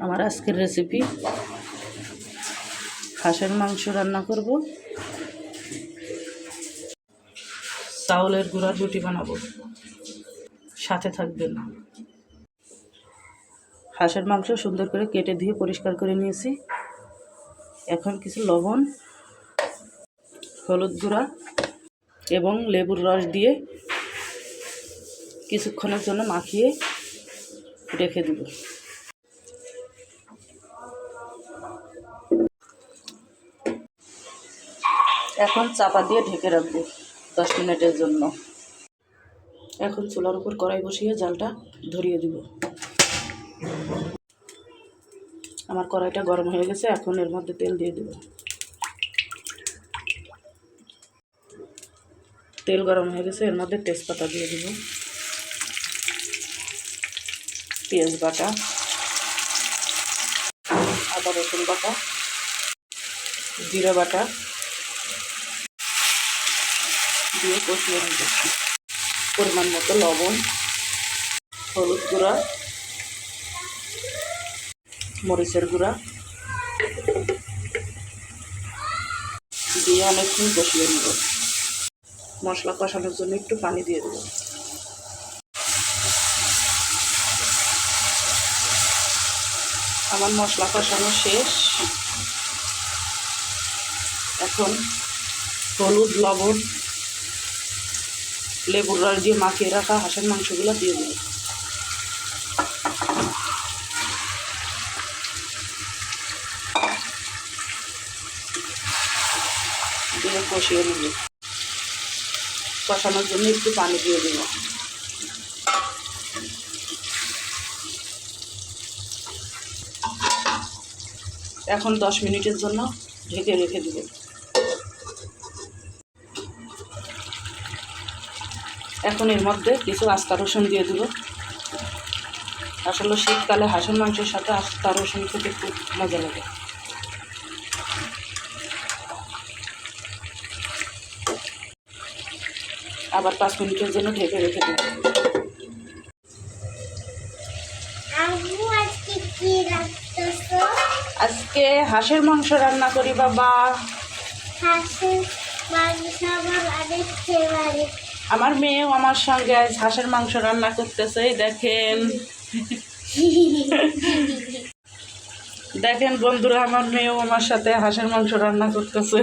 আমার আজকের রেসিপি হাঁসের মাংস রান্না করব। চাউলের গুঁড়ার রুটি বানাবো। সাথে থাকবেন হাঁসের মাংস সুন্দর করে কেটে দিয়ে পরিষ্কার করে নিয়েছি। এখন কিছু লবণ, হলুদ গুঁড়া এবং লেবুর রস দিয়ে কিছুক্ষণের জন্য মাখিয়ে রেখে দেব। এখন চাপা দিয়ে ঢেকে রাখব দশ মিনিটের জন্য। এখন চুলার উপর কড়াই বসিয়ে জালটা ধরিয়ে দিব। আমার কড়াইটা গরম হয়ে গেছে, এখন এর মধ্যে তেল দিয়ে দেব। তেল গরম হয়ে গেছে, এর মধ্যে তেজপাতা দিয়ে দিব। পেঁয়াজ বাটা, আদা রসুন বাটা, জিরা বাটা দিয়ে কষিয়ে নিব। পরিমাণ মতো লবণ, হলুদ গুঁড়া, মরিচের গুঁড়া দিয়ে অনেকক্ষণ কষিয়ে নেব। মশলা কষানোর জন্য একটু পানি দিয়ে দেবো। আমার মশলা কষানো শেষ। এখন হলুদ, লবণ লেবুর রস দিয়ে মাখিয়ে রাখা হাঁসের মাংসগুলো দিয়ে দেবো দিয়ে কষিয়ে নেব। কষানোর জন্য একটু পানি দিয়ে দেব এখন দশ মিনিটের জন্য ঢেকে রেখে দেব। এখন এর মধ্যে কিছু আস্তা রসুন দিয়ে দেব। আসলে শীতকালে হাঁসের মাংসের সাথে আস্তা রসুন খেতে খুব মজা লাগে। আবার পাঁচ মিনিটের জন্য ঢেকে রেখে দেব। আজকে হাঁসের মাংস রান্না করি বাবা। হাঁসের মাংস আমার অনেক ফেভারিট আমার মেয়েও আমার সঙ্গে আজ হাঁসের মাংস রান্না করতেছে দেখেন। দেখেন বন্ধুরা, আমার মেয়েও আমার সাথে হাঁসের মাংস রান্না করতেছে।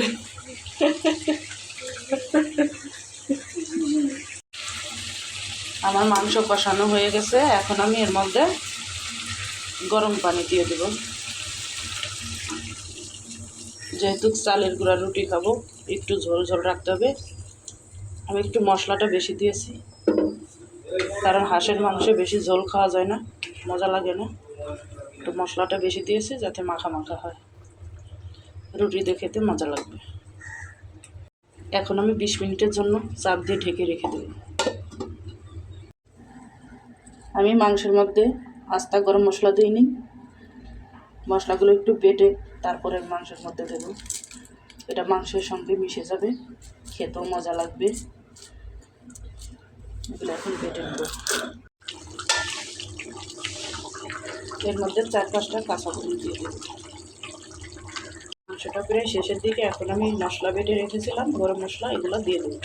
আমার মাংস কষানো হয়ে গেছে, এখন আমি এর মধ্যে গরম পানি দিয়ে দেব। যেহেতু চালের গুঁড়া রুটি খাব, একটু ঝোল ঝোল রাখতে হবে। আমি একটু মশলাটা বেশি দিয়েছি। কারণ হাঁসের মাংসে বেশি ঝোল খাওয়া যায় না, মজা লাগে না। একটু মশলাটা বেশি দিয়েছি যাতে মাখা মাখা হয়। রুটি দিয়ে খেতে মজা লাগবে। এখন আমি বিশ মিনিটের জন্য চাপ দিয়ে ঢেকে রেখে দেব। আমি মাংসের মধ্যে আস্তা গরম মশলা দিই দিইনি মশলাগুলো একটু বেটে তারপরে মাংসের মধ্যে দেব। এটা মাংসের সঙ্গে মিশে যাবে, খেতেও মজা লাগবে। এখন বেটে নেব। এর মধ্যে চার পাঁচটা কাঁচা হলুদ দিয়ে দেব। মাংসটা প্রায় শেষের দিকে এখন আমি মশলা বেটে রেখেছিলাম, গরম মশলা এগুলো দিয়ে দেবো।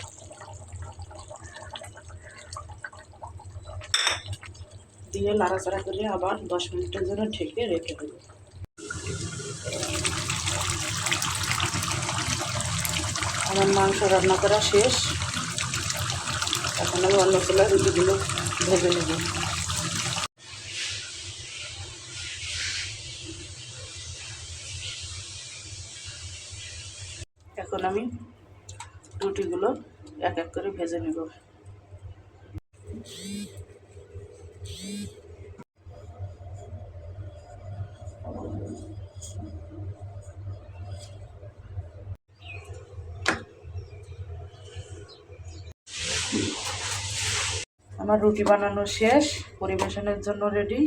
দিয়ে নাড়াচাড়া করে আবার দশ মিনিটের জন্য ঢেকে রেখে দেবো। আমার মাংস রান্না করা শেষ। এখন আমি অন্য চুলায় রুটিগুলো ভেজে নেব। এখন আমি রুটিগুলো এক এক করে ভেজে নেব। আমার রুটি বানানো শেষ পরিবেশনের জন্য রেডি